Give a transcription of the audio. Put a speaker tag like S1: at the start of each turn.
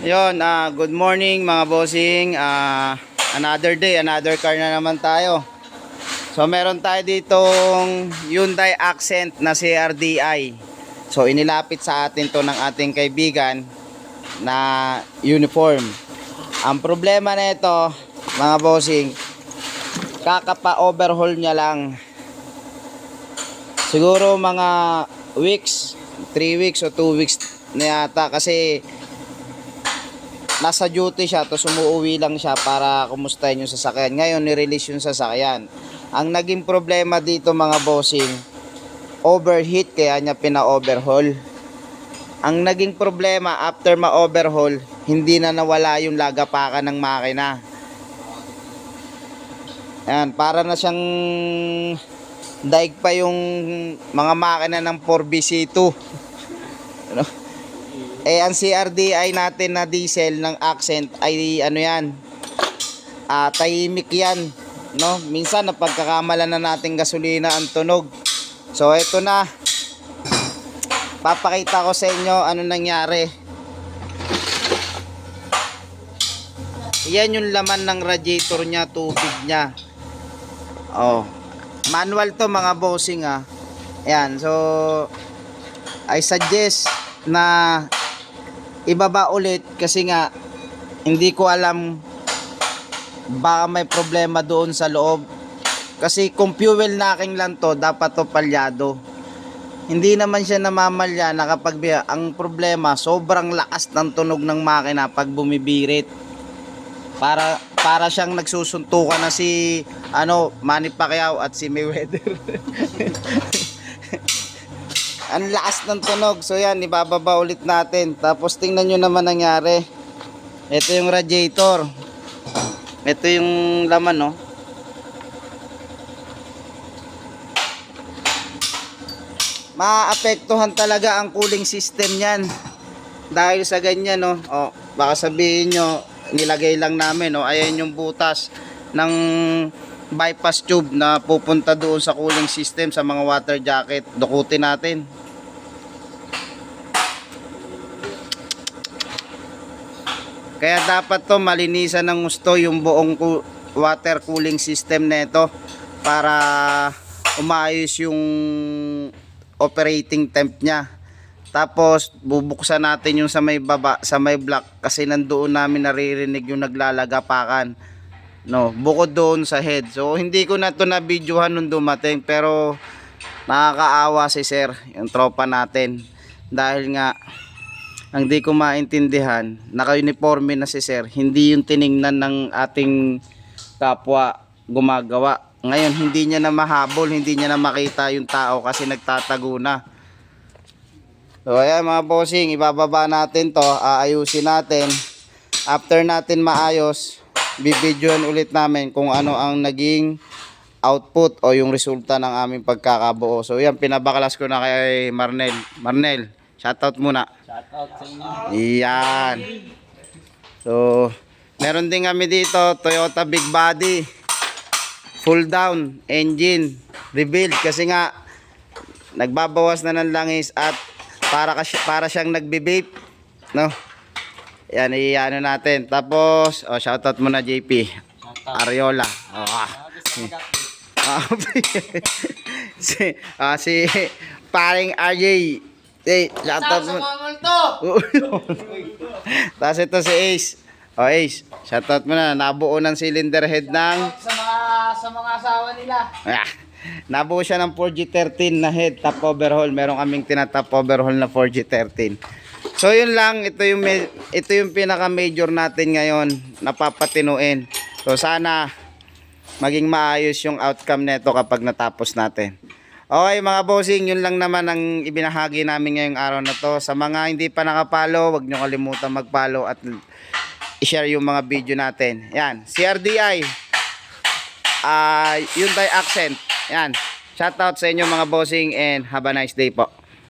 S1: Yon, ah, good morning mga bossing. Ah, another day, another car na naman tayo. So meron tayo ditong Hyundai Accent na CRDI. So inilapit sa atin to ng ating kaibigan na uniform. Ang problema nito, mga bossing, kakapa-overhaul niya lang. Siguro mga weeks, 3 weeks o 2 weeks na yata kasi nasa duty siya tapos umuwi lang siya para kumustahin yung sasakyan. Ngayon ni-release yung sasakyan. Ang naging problema dito mga bossing, overheat kaya niya pina-overhaul. Ang naging problema after ma-overhaul, hindi na nawala yung lagapakan ng makina. Yan, para na siyang daig pa yung mga makina ng 4BC2. ano? Eh, ang CRDI natin na diesel ng accent ay ano yan, ah tahimik yan. No? Minsan napagkakamalan na natin gasolina ang tunog. So, eto na. Papakita ko sa inyo ano nangyari. Yan yung laman ng radiator niya, tubig niya. Oh. Manual to mga bossing ah. Ayan, so I suggest na ibaba ulit kasi nga hindi ko alam baka may problema doon sa loob. Kasi kung fuel knocking lang to, dapat to palyado. Hindi naman siya namamalya na kapag ang problema, sobrang lakas ng tunog ng makina pag bumibirit. Para para siyang nagsusuntukan na si ano Manny Pacquiao at si Mayweather. ang lakas ng tunog. So yan, ibababa ulit natin. Tapos tingnan nyo naman nangyari. Ito yung radiator. Ito yung laman, no? Maapektuhan talaga ang cooling system niyan. Dahil sa ganyan, no? Oh, baka sabihin nyo, nilagay lang namin, no? Ayan yung butas ng bypass tube na pupunta doon sa cooling system sa mga water jacket. Dukutin natin. Kaya dapat to malinisan ng gusto yung buong water cooling system nito para umayos yung operating temp niya. Tapos bubuksan natin yung sa may baba, sa may block kasi nandoon namin naririnig yung naglalagapakan. No, bukod doon sa head. So hindi ko na to na videohan nung dumating pero nakakaawa si sir, yung tropa natin. Dahil nga ang di ko maintindihan, naka-uniforme na si sir, hindi yung tiningnan ng ating kapwa gumagawa. Ngayon, hindi niya na mahabol, hindi niya na makita yung tao kasi nagtatago na. So, ayan mga bossing, ibababa natin to, aayusin natin. After natin maayos, bibidyoan ulit namin kung ano ang naging output o yung resulta ng aming pagkakabuo. So, yan, pinabakalas ko na kay Marnel. Marnel, shoutout muna.
S2: Shoutout sa inyo.
S1: Iyan. So, meron din kami dito, Toyota Big Body. Full down, engine, rebuild. Kasi nga, nagbabawas na ng langis at para, kasi, para siyang nagbe-vape. No? Yan, iyan natin. Tapos, oh, shoutout muna JP.
S2: Shoutout.
S1: Ariola. Oh, ah.
S2: Ah,
S1: si, ah, si paring RJ. Hey, shoutout mo. Tapos ito si Ace. O Ace, shoutout mo na. Nabuo ng cylinder head ng...
S2: Sa mga sa mga asawa nila.
S1: Ah, nabuo siya ng 4G13 na head top overhaul. Meron kaming tinatop overhaul na 4G13. So yun lang, ito yung ito yung pinaka major natin ngayon napapatinuin. So sana maging maayos yung outcome nito kapag natapos natin. Okay mga bossing, yun lang naman ang ibinahagi namin ngayong araw na to. Sa mga hindi pa nakapalo, wag nyo kalimutan mag-follow at i-share yung mga video natin. Yan, CRDI, ah Hyundai Accent. Yan, shoutout sa inyo mga bossing and have a nice day po.